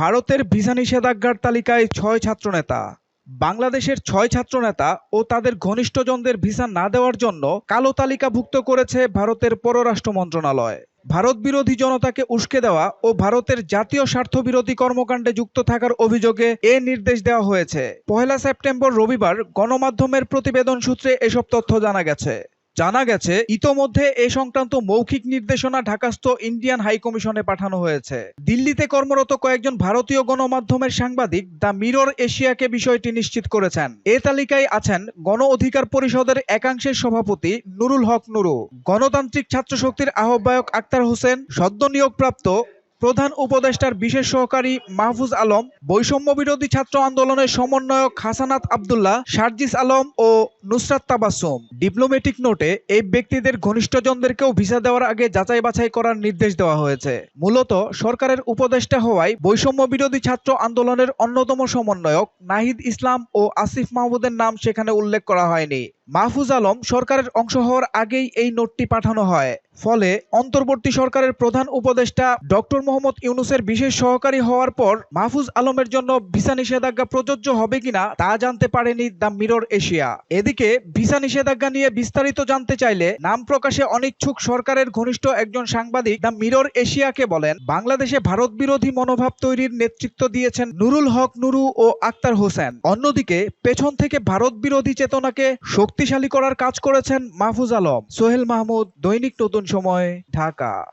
ভারতের ভিসা নিষেধাজ্ঞার তালিকায় ছয় ছাত্রনেতা। বাংলাদেশের ছয় ছাত্রনেতা ও তাদের ঘনিষ্ঠজনদের ভিসা না দেওয়ার জন্য কালো তালিকাভুক্ত করেছে ভারতের পররাষ্ট্র মন্ত্রণালয়। ভারত বিরোধী জনতাকে উস্কে দেওয়া ও ভারতের জাতীয় স্বার্থ বিরোধী কর্মকাণ্ডে যুক্ত থাকার অভিযোগে এ নির্দেশ দেওয়া হয়েছে। পহেলা সেপ্টেম্বর রবিবার গণমাধ্যমের প্রতিবেদন সূত্রে এসব তথ্য জানা গেছে। জানা গেছে, ইতোমধ্যে এ সংক্রান্ত মৌখিক নির্দেশনা ঢাকাস্থ ইন্ডিয়ান হাই কমিশনে পাঠানো হয়েছে। দিল্লিতে কর্মরত কয়েকজন ভারতীয় গণমাধ্যমের সাংবাদিক দ্য মিরর এশিয়াকে বিষয়টি নিশ্চিত করেছেন। এ তালিকায় আছেন গণ অধিকার পরিষদের একাংশের সভাপতি নুরুল হক নুরু, গণতান্ত্রিক ছাত্র শক্তির আহ্বায়ক আক্তার হোসেন, সদ্য নিয়োগপ্রাপ্ত প্রধান উপদেষ্টার বিশেষ সহকারী মাহফুজ আলম, বৈষম্য বিরোধী ছাত্র আন্দোলনের সমন্বয়ক হাসানাত আবদুল্লাহ শারজিস আলম ও নুসরাত তাবাসুম। ডিপ্লোম্যাটিক নোটে এই ব্যক্তিদের ঘনিষ্ঠজনদেরকেও ভিসা দেওয়ার আগে যাচাই বাছাই করার নির্দেশ দেওয়া হয়েছে। মূলত সরকারের উপদেষ্টা হওয়ায় বৈষম্য বিরোধী ছাত্র আন্দোলনের অন্যতম সমন্বয়ক নাহিদ ইসলাম ও আসিফ মাহমুদের নাম সেখানে উল্লেখ করা হয়নি। মাহফুজ আলম সরকারের অংশ হওয়ার আগেই এই নোটটি পাঠানো হয়। ফলে অন্তর্বর্তী সরকারের প্রধান উপদেষ্টা ডক্টর মোহাম্মদ ইউনুসের বিশেষ সহকারী হওয়ার পর মাহফুজ আলমের জন্য ভিসা নিষেধাজ্ঞা প্রযোজ্য হবে কিনা তা জানতে পারেনি দ্য মিরর এশিয়া। এদিকে ভিসা নিষেধাজ্ঞা নিয়ে বিস্তারিত জানতে চাইলে নাম প্রকাশে অনিচ্ছুক সরকারের ঘনিষ্ঠ একজন সাংবাদিক দ্য মিরর এশিয়াকে বলেন, বাংলাদেশে ভারত বিরোধী মনোভাব তৈরির নেতৃত্ব দিয়েছেন নুরুল হক নুরু ও আক্তার হোসেন। অন্যদিকে, পেছন থেকে ভারত বিরোধী চেতনাকে শক্তিশালী করার কাজ করেছেন মাহফুজ আলম। সোহেল মাহমুদ দৈনিক নতুন সময় ঢাকা।